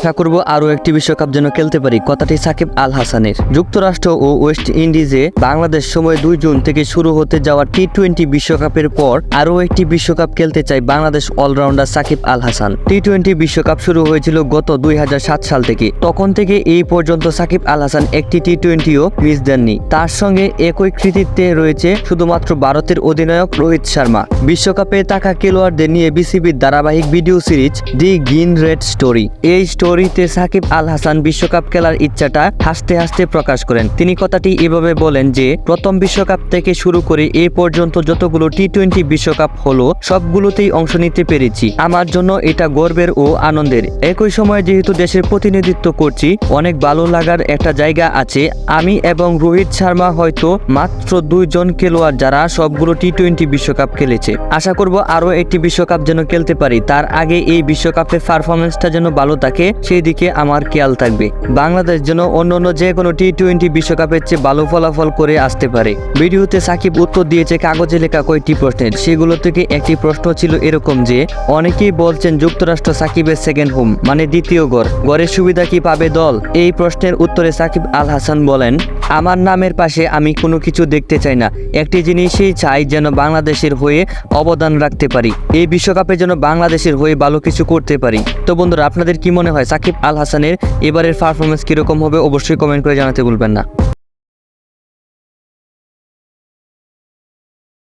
আশা করব আরও একটি বিশ্বকাপ যেন খেলতে পারি, কথাটি সাকিব আল হাসানের যুক্তরাষ্ট্র ও ওয়েস্ট ইন্ডিজে বাংলাদেশ সময় দুই জুন থেকে শুরু হতে যাওয়া টি টোয়েন্টি বিশ্বকাপের পর আরও একটি বিশ্বকাপ খেলতে চায় Bangladesh all-rounder Shakib Al Hasan T twenty বিশ্বকাপ শুরু হয়েছিল গত দুই সাল থেকে। তখন থেকে এই পর্যন্ত সাকিব আল হাসান একটি টি টোয়েন্টিও মিস দেননি। তার সঙ্গে একই কৃতিত্বে রয়েছে শুধুমাত্র ভারতের অধিনায়ক রোহিত শর্মা। বিশ্বকাপে থাকা খেলোয়াড়দের নিয়ে বিসিবির ধারাবাহিক video series the green red story. এই স্টোরিতে সাকিব আল হাসান বিশ্বকাপ খেলার ইচ্ছাটা হাসতে হাসতে প্রকাশ করেন। তিনি কথাটি এভাবে বলেন যে, প্রথম বিশ্বকাপ থেকে শুরু করে এ পর্যন্ত যতগুলো টি টোয়েন্টি বিশ্বকাপ হলো, সবগুলোতেই অংশ নিতে পেরেছি। আমার জন্য এটা গর্বের ও আনন্দের। একই সময় যেহেতু দেশের প্রতিনিধিত্ব করছি, অনেক ভালো লাগার একটা জায়গা আছে। আমি এবং রোহিত শর্মা হয়তো মাত্র দুইজন খেলোয়াড় যারা সবগুলো টি টোয়েন্টি বিশ্বকাপ খেলেছে। আশা করব আরও একটি বিশ্বকাপ যেন খেলতে পারি। তার আগে এই বিশ্বকাপের পারফরমেন্সটা যেন ভালো থাকে। সেই দিকে আমার খেয়াল থাকবে। বাংলাদেশ যেন অন্য অন্য যে কোনো টি টোয়েন্টি বিশ্বকাপের চেয়ে ভালো ফলাফল করে আসতে পারে। ভিডিওতে সাকিব উত্তর দিয়েছে কাগজে লেখা কয়েকটি প্রশ্নের। সেগুলো থেকে একটি প্রশ্ন ছিল এরকম যে, অনেকেই বলছেন যুক্তরাষ্ট্র সাকিবের সেকেন্ড হোম মানে দ্বিতীয় ঘর। ঘরের সুবিধা কি পাবে দল? এই প্রশ্নের উত্তরে সাকিব আল হাসান বলেন, আমার নামের পাশে আমি কোনো কিছু দেখতে চাই না। একটি জিনিসই চাই যেন বাংলাদেশের হয়ে অবদান রাখতে পারি। এই বিশ্বকাপে যেন বাংলাদেশের হয়ে ভালো কিছু করতে পারি। তো বন্ধুরা, আপনাদের কি মনে হয় সাকিব আল হাসানের এবারের পারফরমেন্স কীরকম হবে অবশ্যই কমেন্ট করে জানাতে ভুলবেন না।